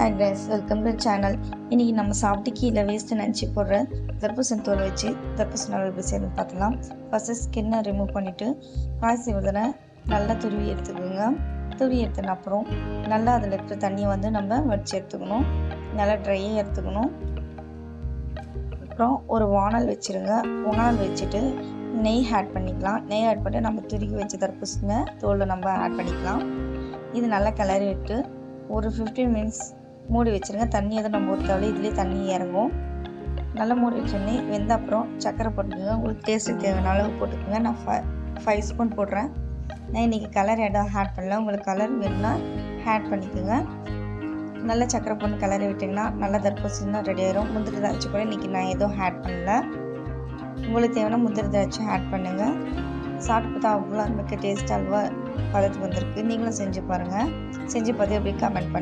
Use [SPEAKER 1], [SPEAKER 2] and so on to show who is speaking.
[SPEAKER 1] Hi guys welcome to channel இன்றைக்கி நம்ம சாப்பிட்டு கீழே வேஸ்ட்டு நினச்சி போடுற தர்பூசணி தோல் வச்சு தர்பூசணி அளவு எப்படி செய்யணும்னு பார்க்கலாம் ஃபஸ்ட்டு ஸ்கின்னை ரிமூவ் பண்ணிவிட்டு காய் செய்வதில் நல்லா துருவி எடுத்துக்கோங்க. துருவி எடுத்தன அப்புறம் நல்லா அதில் இருக்கிற தண்ணியை வந்து நம்ம வடித்து எடுத்துக்கணும். நல்லா ட்ரையாக எடுத்துக்கணும். அப்புறம் ஒரு வானல் வச்சுருங்க. வானல் வச்சுட்டு நெய் ஆட் பண்ணிக்கலாம். நெய் ஆட் பண்ணிட்டு நம்ம துருக்கி வச்ச தர்பூசணி தோலை நம்ம ஆட் பண்ணிக்கலாம். இது நல்லா கிளறி விட்டு ஒரு ஃபிஃப்டீன் மினிட்ஸ் மூடி வச்சுருங்க. தண்ணி எதுவும் நம்ம ஊற்றாலும் இதுலேயே தண்ணி இறங்கும். நல்லா மூடி வச்சோடனே வெந்த அப்புறம் சக்கரை போட்டுக்கோங்க. உங்களுக்கு டேஸ்ட்டு தேவையான அளவு போட்டுக்கோங்க. நான் ஃபை ஃபைவ் ஸ்பூன் போடுறேன். நான் இன்றைக்கி கலர் இடம் ஆட் பண்ணல. உங்களுக்கு கலர் வேணும்னா ஆட் பண்ணிக்கோங்க. நல்லா சக்கரை போட்டு கலரை விட்டிங்கன்னா நல்லா தர்பூசணி ரெடி ஆயிரும். முந்திரி திராட்சை கூட இன்றைக்கி நான் எதுவும் ஆட் பண்ணல. உங்களுக்கு தேவையான முந்திரி திராட்சை ஆட் பண்ணுங்கள் சாப்பிட்டு பார்த்தா அவ்வளோ மிக்க டேஸ்ட் அல்வா பதத்துக்கு வந்திருக்கு. நீங்களும் செஞ்சு பாருங்கள் செஞ்சு பார்த்து எப்படி கமெண்ட் பண்ணுங்கள்